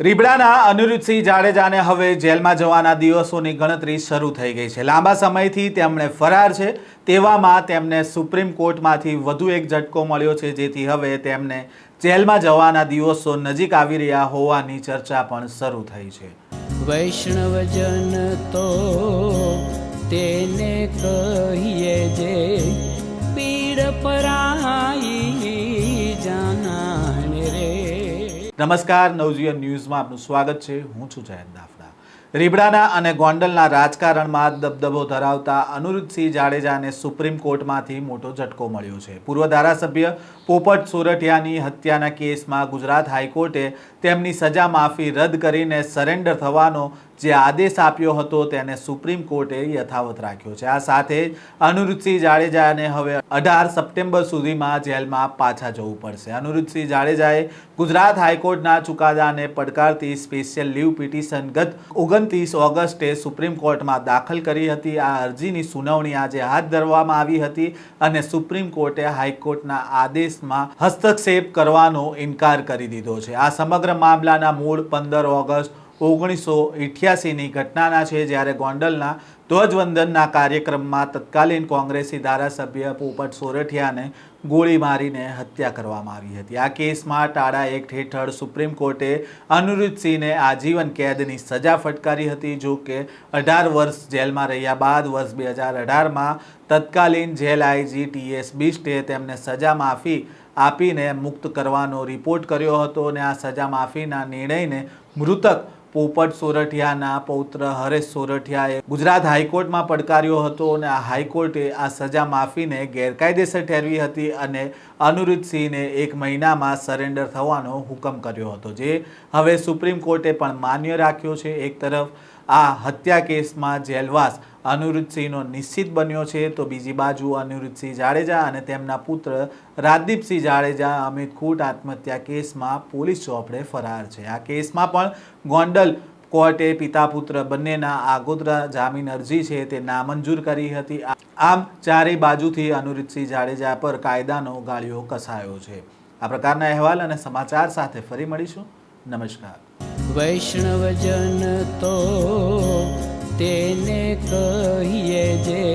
રીબડાના અનિરુદ્ધસિંહ જાડેજાને હવે જેલમાં જવાના દિવસોની ગણતરી શરૂ થઈ ગઈ છે. લાંબા સમયથી તેમણે ફરાર છે, તેવામાં તેમને સુપ્રીમ કોર્ટમાંથી વધુ એક ઝટકો મળ્યો છે, જેથી હવે તેમને જેલમાં જવાના દિવસો નજીક આવી રહ્યા હોવાની ચર્ચા પણ શરૂ થઈ છે. વૈષ્ણવજન તો તેને કહીએ જે નમસ્કાર, નવજીવન ન્યૂઝમાં આપનું સ્વાગત છે. હું છું જયંત દાફડા. રીબડાના અને ગોંડલના રાજકારણમાં દબદબો ધરાવતા અનુરુદ્ધસિંહ જાડેજાને સુપ્રીમ કોર્ટમાંથી મોટો ઝટકો મળ્યો છે. પૂર્વ ધારાસભ્ય પોપટ સોરઠિયાની હત્યાના કેસમાં ગુજરાત હાઈકોર્ટે તેમની સજા માફી રદ કરીને સરેન્ડર થવાનો જે આદેશ આપ્યો હતો તેને સુપ્રીમ કોર્ટે યથાવત રાખ્યો છે. આ સાથે અનિરુદ્ધસિંહ જાડેજાને હવે અઢાર સપ્ટેમ્બર સુધીમાં જેલમાં પાછા જવું પડશે. અનુરુદ્ધસિંહ જાડેજાએ ગુજરાત હાઈકોર્ટના ચુકાદાને પડકારતી સ્પેશિયલ લીવ પિટિશન ગત ઓગણત્રીસ ઓગસ્ટે સુપ્રીમ કોર્ટમાં દાખલ કરી હતી. આ અરજીની સુનાવણી આજે હાથ ધરવામાં આવી હતી અને સુપ્રીમ કોર્ટે હાઈકોર્ટના આદેશમાં હસ્તક્ષેપ કરવાનો ઇનકાર કરી દીધો છે. આ સમગ્ર મામલાના મૂળ પંદર ઓગસ્ટ ઓગણીસો ઇઠ્યાસીની ઘટનાના છે જ્યારે ગોંડલના ધ્વજવંદનના કાર્યક્રમમાં તત્કાલીન કોંગ્રેસી ધારાસભ્ય પોપટ સોરઠિયાને ગોળી મારીને હત્યા કરવામાં આવી હતી. આ કેસમાં ટાડા એક્ટ હેઠળ સુપ્રીમ કોર્ટે અનિરુદ્ધસિંહને આજીવન કેદની સજા ફટકારી હતી. જો કે અઢાર વર્ષ જેલમાં રહ્યા બાદ વર્ષ બે હજાર અઢારમાં તત્કાલીન જેલ આઈજી ટીએસ બિસ્ટે તેમને સજા માફી આપીને મુક્ત કરવાનો રિપોર્ટ કર્યો હતો અને આ સજા માફીના નિર્ણયને મૃતક પોપટ સોરઠિયાના પૌત્ર હરેશ સોરઠિયાએ ગુજરાત હાઈકોર્ટમાં પડકાર્યો હતો અને આ હાઈકોર્ટે આ સજા માફીને ગેરકાયદેસર ઠેરવી હતી અને અનિરુદ્ધસિંહને એક મહિનામાં સરેન્ડર થવાનો હુકમ કર્યો હતો, જે હવે સુપ્રીમ કોર્ટે પણ માન્ય રાખ્યો છે. એક તરફ આ હત્યા કેસમાં જેલવાસ અનિરુદ્ધસિંહનો નિશ્ચિત બન્યો છે, તો બીજી બાજુ અનિરુદ્ધસિંહ જાડેજા અને તેમના પુત્ર રાજદીપસિંહ જાડેજા અમિત ખૂટ આત્મહત્યા કેસમાં પોલીસ ચોપડે ફરાર છે. આ કેસમાં પણ ગોંડલ કોર્ટે પિતા પુત્ર બંનેના આગોતરા જામીન અરજી છે, તે નામંજૂર કરી હતી. આમ ચારેય બાજુથી અનિરુદ્ધસિંહ જાડેજા પર કાયદાનો ગાળિયો કસાયો છે. આ પ્રકારના અહેવાલ અને સમાચાર સાથે ફરી મળીશું. નમસ્કાર. વૈષ્ણવજન તો કહીએ જે